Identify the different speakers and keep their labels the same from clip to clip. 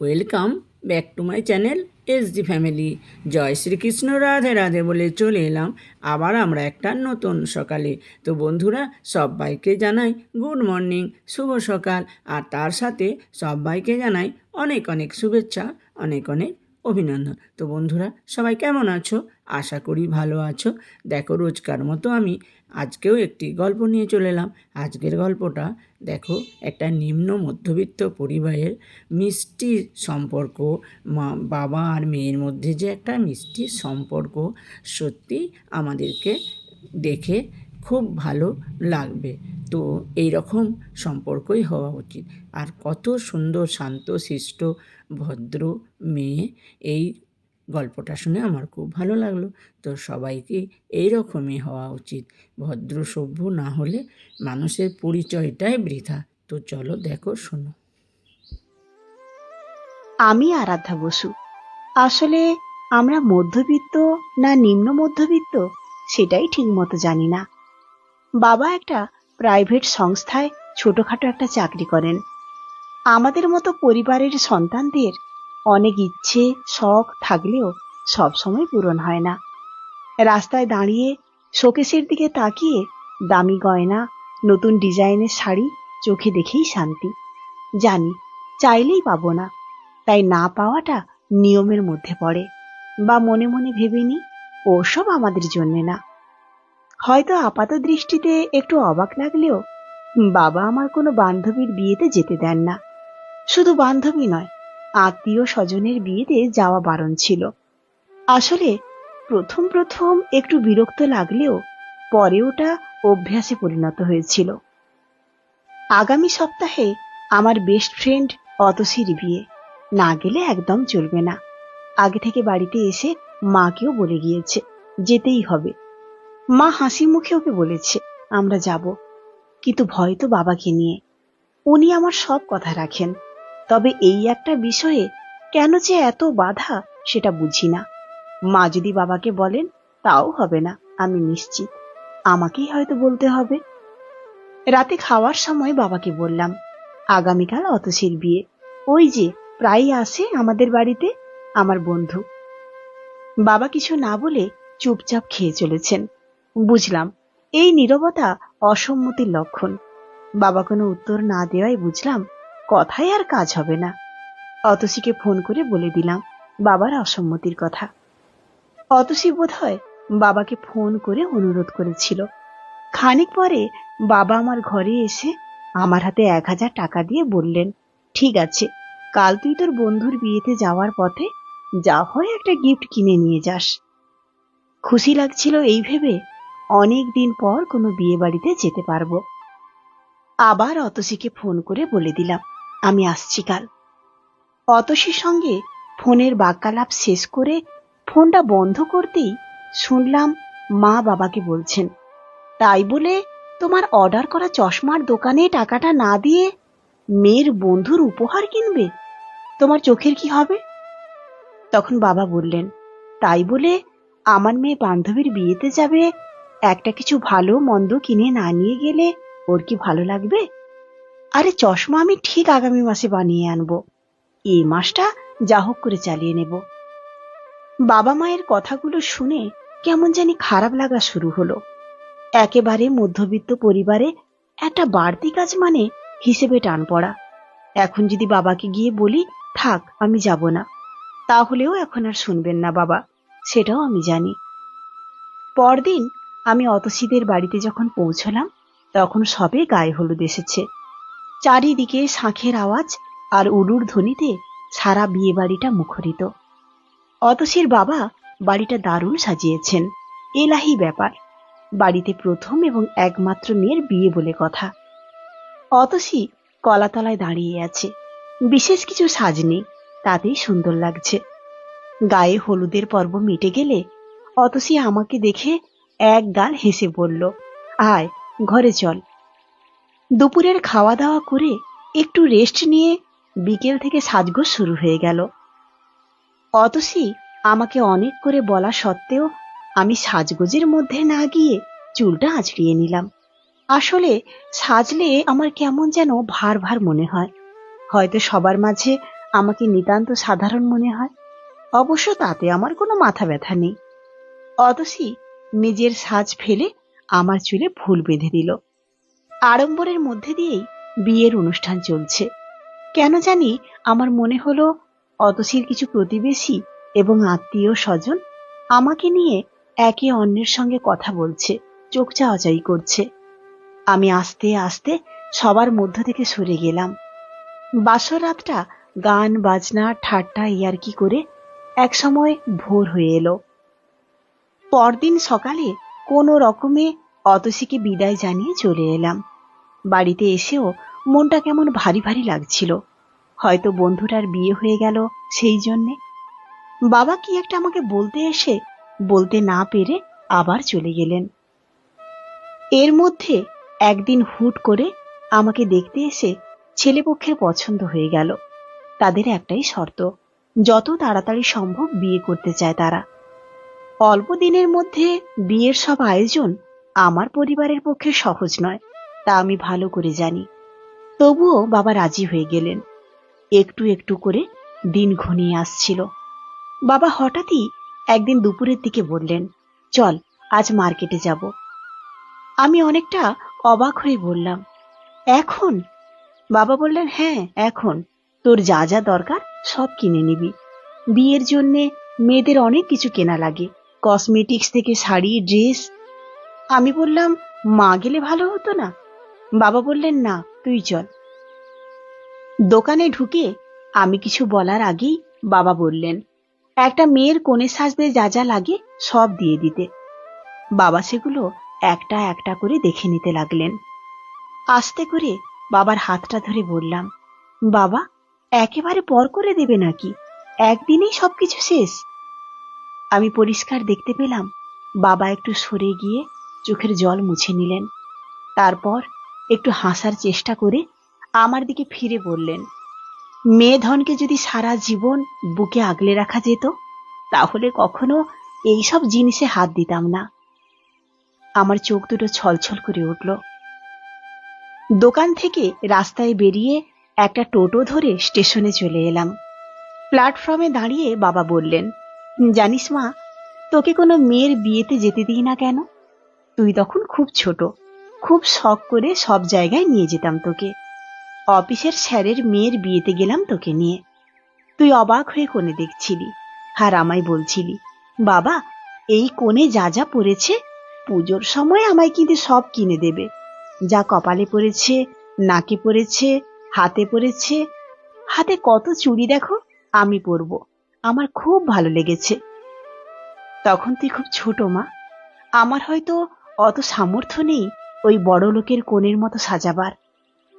Speaker 1: Welcome back to my channel S D family জয় শ্রীকৃষ্ণ, রাধে রাধে বলে চলে এলাম আবার আমরা একটা নতুন সকালে। তো বন্ধুরা, সবাইকে জানাই গুড মর্নিং শুভ সকাল, আর তার সাথে সবাইকে জানাই অনেক অনেক শুভেচ্ছা, অনেক অনেক অভিনন্দন। তো বন্ধুরা, সবাই কেমন আছো? আশা করি ভালো আছো। দেখো, রোজকার মতো আমি আজকেও একটি গল্প নিয়ে চলে এলাম। আজকের গল্পটা দেখো, একটা নিম্ন মধ্যবিত্ত পরিবারের মিষ্টি সম্পর্ক। মা, বাবা আর মেয়ের মধ্যে যে একটা মিষ্টি সম্পর্ক সত্যি আমাদেরকে দেখে খুব ভালো লাগবে। তো এই রকম সম্পর্কই হওয়া উচিত। আর কত সুন্দর, শান্ত, শিষ্ট, ভদ্র মেয়ে এই গল্পটা শুনে আমার খুব ভালো লাগল। তো সবাইকে এই রকমই হওয়া উচিত। ভদ্র সভ্য না হলে মানুষের পরিচয়টাই বৃথা। তো চলো দেখো, শোনো।
Speaker 2: আমি আরাধ্যা বসু। আসলে আমরা মধ্যবিত্ত না নিম্ন মধ্যবিত্ত সেটাই ঠিকমতো জানি না। বাবা একটা প্রাইভেট সংস্থায় ছোটখাটো একটা চাকরি করেন। আমাদের মতো পরিবারের সন্তানদের অনেক ইচ্ছে, শখ থাকলেও সব সময় পূরণ হয় না। রাস্তায় দাঁড়িয়ে শোকেসের দিকে তাকিয়ে দামি গয়না, নতুন ডিজাইনের শাড়ি চোখে দেখেই শান্তি। জানি, চাইলেই পাবো না, তাই না পাওয়াটা নিয়মের মধ্যে পড়ে, বা মনে মনে ভেবে নি ওসব আমাদের জন্যে না। হয়তো আপাত দৃষ্টিতে একটু অবাক লাগলেও বাবা আমার কোনো বান্ধবীর বিয়েতে যেতে দেন না। শুধু বান্ধবী নয়, আত্মীয় স্বজনের বিয়েতে যাওয়া বারণ ছিল। আসলে প্রথম প্রথম একটু বিরক্ত লাগলেও পরে ওটা অভ্যাসে পরিণত হয়েছিল। আগামী সপ্তাহে আমার বেস্ট ফ্রেন্ড অতসির বিয়ে, না গেলে একদম চলবে না। আগে থেকে বাড়িতে এসে মাকেও বলে গিয়েছে, যেতেই হবে। মা হাসি মুখে ওকে বলেছে, আমরা যাব। কিন্তু ভয় তো বাবাকে নিয়ে। উনি আমার সব কথা রাখেন। তবে এই একটা বিষয়ে কেন যে এত বাধা, সেটা বুঝি না। মা যদি বাবাকে বলেন, তাও হবে না, আমি নিশ্চিত। আমাকেই হয়তো বলতে হবে। রাতে খাওয়ার সময় বাবাকে বললাম, আগামীকাল অতসির বিয়ে। ওই যে, প্রায়ই আসে আমাদের বাড়িতে, আমার বন্ধু। বাবা কিছু না বলে চুপচাপ খেয়ে চলেছেন। বুঝলাম। এই নীরবতা অসম্মতির লক্ষণ। বাবা কোনো উত্তর না দেওয়াই বুঝলাম কথাই আর কাজ হবে না। অতসীকে ফোন করে বলে দিলাম, বাবার অসম্মতির কথা। অতসী বোধ হয় বাবাকে ফোন করে অনুরোধ করেছিল। খানিক পরে বাবা আমার ঘরে এসে আমার হাতে এক হাজার টাকা দিয়ে বললেন, ঠিক আছে, কাল তুই তোর বন্ধুর বিয়েতে যাওয়ার পথে যা হয় একটা গিফট কিনে নিয়ে যাস। খুশি লাগছিল এই ভেবে অনেক দিন পর কোনো বিয়ে বাড়িতে যেতে পারব। আবার অতসীকে ফোন করে বলে দিলাম, আমি আসছি কাল। অতসীর সঙ্গে ফোনের বাক্যালাপ শেষ করে ফোনটা বন্ধ করতেই শুনলাম মা বাবাকে বলছেন, তাই বলে তোমার অর্ডার করা চশমার দোকানে টাকাটা না দিয়ে মেয়ের বন্ধুর উপহার কিনবে? তোমার চোখের কি হবে? তখন বাবা বললেন, তাই বলে আমার মেয়ে বান্ধবীর বিয়েতে যাবে একটা কিছু ভালো, মন্দ কিনে না নিয়ে গেলে ওর কি ভালো লাগবে? আরে চশমা আমি ঠিক আগামী মাসে বানিয়ে আনব। এই মাসটা যা হোক করে চালিয়ে নেব। বাবা মায়ের কথাগুলো শুনে কেমন জানি খারাপ লাগা শুরু হলো। একেবারে মধ্যবিত্ত পরিবারে একটা বাড়তি কাজ মানে হিসেবে টান পড়া। এখন যদি বাবাকে গিয়ে বলি, থাক, আমি যাব না। তাহলেও এখন আর শুনবেন না বাবা, সেটাও আমি জানি। পরদিন আমি অতসীদের বাড়িতে যখন পৌঁছলাম, তখন সবে গায়ে হলুদ এসেছে। চারিদিকে শাঁখের আওয়াজ আর উলুর ধ্বনিতে সারা বিয়ে বাড়িটা মুখরিত। অতসীর বাবা বাড়িটা দারুণ সাজিয়েছেন। এলাহি ব্যাপার। বাড়িতে প্রথম এবং একমাত্র মেয়ের বিয়ে বলে কথা। অতসী কলাতলায় দাঁড়িয়ে আছে। বিশেষ কিছু সাজ নেই, তাতেই সুন্দর লাগছে। গায়ে হলুদের পর্ব মিটে গেলে অতসী আমাকে দেখে এক গাল হেসে বলল, আয়, ঘরে চল। দুপুরের খাওয়া দাওয়া করে একটু রেস্ট নিয়ে বিকেল থেকে সাজগোজ শুরু হয়ে গেল। অতসী আমাকে অনেক করে বলা সত্ত্বেও আমি সাজগোজের মধ্যে না গিয়ে চুলটা আঁচড়িয়ে নিলাম। আসলে সাজলে আমার কেমন যেন ভার ভার মনে হয়। হয়তো সবার মাঝে আমাকে নিতান্ত সাধারণ মনে হয়। অবশ্য তাতে আমার কোনো মাথা ব্যথা নেই। অতসী নিজের সাজ ফেলে আমার চুলে ফুল বেঁধে দিল। আড়ম্বরের মধ্যে দিয়েই বিয়ের অনুষ্ঠান চলছে। কেন জানি আমার মনে হলো অতসীর কিছু প্রতিবেশী এবং আত্মীয় স্বজন আমাকে নিয়ে একে অন্যের সঙ্গে কথা বলছে, চোখ চাওয়াচাই করছে। আমি আস্তে আস্তে সবার মধ্য থেকে সরে গেলাম। বাসর রাতটা গান, বাজনা, ঠাট্টা, ইয়ার্কি করে এক সময় ভোর হয়ে এলো। পরদিন সকালে কোনো রকমে অতসীকে বিদায় জানিয়ে চলে এলাম। বাড়িতে এসেও মনটা কেমন ভারী ভারী লাগছিল। হয়তো বন্ধুটার বিয়ে হয়ে গেল সেই জন্যে। বাবা কি একটা আমাকে বলতে এসে বলতে না পেরে আবার চলে গেলেন। এর মধ্যে একদিন হুট করে আমাকে দেখতে এসে ছেলেপক্ষের পছন্দ হয়ে গেল। তাদের একটাই শর্ত, যত তাড়াতাড়ি সম্ভব বিয়ে করতে চায় তারা। অল্প দিনের মধ্যে বিয়ের সব আয়োজন আমার পরিবারের পক্ষে সহজ নয়, তা আমি ভালো করে জানি। তবুও বাবা রাজি হয়ে গেলেন। একটু একটু করে দিন ঘনিয়ে আসছিল। বাবা হঠাৎই একদিন দুপুরের দিকে বললেন, চল, আজ মার্কেটে যাব। আমি অনেকটা অবাক হয়ে বললাম, এখন? বাবা বললেন হ্যাঁ এখন। তোর যা যা দরকার সব কিনে নিবি। বিয়ের জন্যে মেয়েদের অনেক কিছু কেনা লাগে। কসমেটিক্স থেকে শাড়ি ড্রেস আমি বললাম, মা গেলে ভালো হতো না? বাবা বললেন, না, তুই চল। দোকানে ঢুকে আমি কিছু বলার আগেই বাবা বললেন, একটা মেয়ের কোণে সাজতে যা যা লাগে সব দিয়ে দিতে। বাবা সেগুলো একটা একটা করে দেখে নিতে লাগলেন। আস্তে করে বাবার হাতটা ধরে বললাম, বাবা, একেবারে পর করে দেবে নাকি? একদিনেই সবকিছু শেষ। আমি পরিষ্কার দেখতে পেলাম বাবা একটু সরে গিয়ে চোখের জল মুছে নিলেন। তারপর একটু হাসার চেষ্টা করে আমার দিকে ফিরে বললেন, মেয়ে ধনকে যদি সারা জীবন বুকে আগলে রাখা যেত, তাহলে কখনো এইসব জিনিসে হাত দিতাম না। আমার চোখ দুটো ছলছল করে উঠল। দোকান থেকে রাস্তায় বেরিয়ে একটা টোটো ধরে স্টেশনে চলে এলাম। প্ল্যাটফর্মে দাঁড়িয়ে বাবা বললেন জানিস মা, তোকে কোনো মেয়ের বিয়েতে যেতে দিই না কেন? তুই তখন খুব ছোট, খুব শখ করে সব জায়গায় নিয়ে যেতাম তোকে। অফিসের স্যারের মেয়ের বিয়েতে গেলাম তোকে নিয়ে। তুই অবাক হয়ে কোণে দেখছিলি আর আমায় বলছিলি, বাবা, এই কোণে যা যা পড়েছে, পুজোর সময় আমায় কিন্তু সব কিনে দেবে। যা কপালে পড়েছে, নাকে পড়েছে, হাতে পড়েছে, হাতে কত চুড়ি দেখো, আমি পরব। আমার খুব ভালো লেগেছে। তখন তুই খুব ছোট, মা। আমার হয়তো অত সামর্থ্য নেই ওই বড় লোকের কোণের মতো সাজাবার।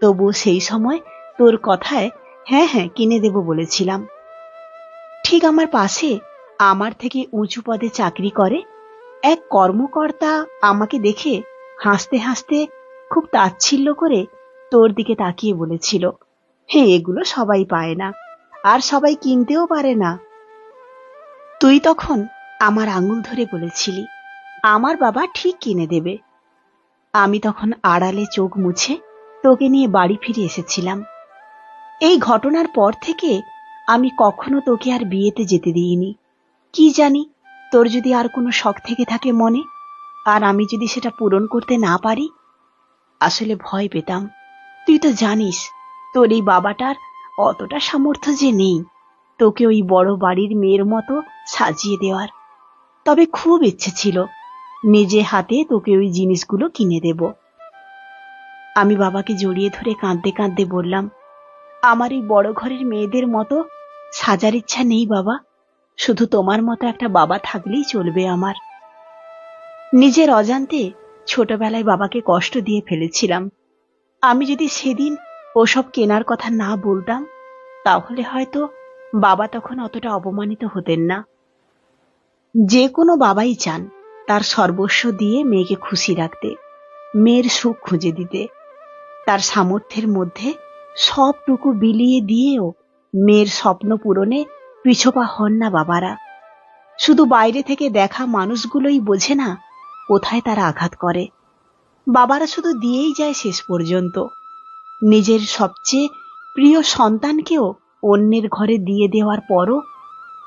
Speaker 2: তবু সেই সময় তোর কথায় হ্যাঁ হ্যাঁ কিনে দেব বলেছিলাম। ঠিক আমার পাশে আমার থেকে উঁচু পদে চাকরি করে এক কর্মকর্তা আমাকে দেখে হাসতে হাসতে খুব তাচ্ছিল্য করে তোর দিকে তাকিয়ে বলেছিল হ্যাঁ এগুলো সবাই পায় না। আর সবাই কিনতেও পারে না। তুই তখন আমার আঙুল ধরে বলেছিলি, আমার বাবা ঠিক কিনে দেবে। আমি তখন আড়ালে চোখ মুছে তোকে নিয়ে বাড়ি ফিরে এসেছিলাম। এই ঘটনার পর থেকে আমি কখনো তোকে আর বিয়েতে যেতে দিইনি। কি জানি, তোর যদি আর কোনো শখ থেকে থাকে মনে, আর আমি যদি সেটা পূরণ করতে না পারি, আসলে ভয় পেতাম। তুই তো জানিস, তোর এই বাবাটার অতটা সামর্থ্য যে নেই। তোকে ওই বড় বাড়ির মেয়ের মতো সাজিয়ে দেওয়ার। তবে খুব ইচ্ছে ছিল নিজে হাতে তোকে ওই জিনিসগুলো কিনে দেব। আমি বাবাকে জড়িয়ে ধরে কাঁদতে কাঁদতে বললাম, আমার এই বড় ঘরের মেয়েদের মতো সাজার ইচ্ছা নেই বাবা। শুধু তোমার মতো একটা বাবা থাকলেই চলবে আমার। নিজের অজান্তে ছোটবেলায় বাবাকে কষ্ট দিয়ে ফেলেছিলাম। আমি যদি সেদিন ওসব কেনার কথা না বলতাম, তাহলে হয়তো বাবা তখন অতটা অপমানিত হতেন না। যে কোনো বাবাই চান তার সর্বস্ব দিয়ে মেয়েকে খুশি রাখতে, মেয়ের সুখ খুঁজে দিতে। তার সামর্থ্যের মধ্যে সবটুকু বিলিয়ে দিয়েও মেয়ের স্বপ্ন পূরণে পিছপা হন না বাবারা। শুধু বাইরে থেকে দেখা মানুষগুলোই বোঝে না কোথায় তারা আঘাত করে। বাবারা শুধু দিয়েই যায় শেষ পর্যন্ত। নিজের সবচেয়ে প্রিয় সন্তানকেও অন্যের ঘরে দিয়ে দেওয়ার পরও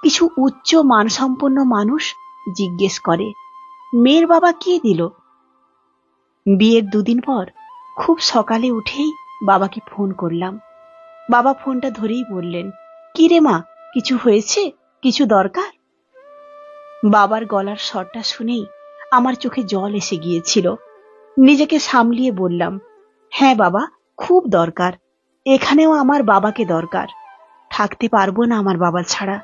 Speaker 2: কিছু উচ্চ মানসম্পন্ন মানুষ জিজ্ঞেস করে, মেয়ের বাবা কি দিল? বিয়ের দুদিন পর খুব সকালে উঠেই বাবাকে ফোন করলাম। বাবা ফোনটা ধরেই বললেন, কি রে মা, কিছু হয়েছে? কিছু দরকার? বাবার গলার স্বরটা শুনেই আমার চোখে জল এসে গিয়েছিল। নিজেকে সামলিয়ে বললাম হ্যাঁ বাবা, খুব দরকার। এখানেও আমার বাবাকে দরকার। থাকতে পারব না আমার বাবা ছাড়া।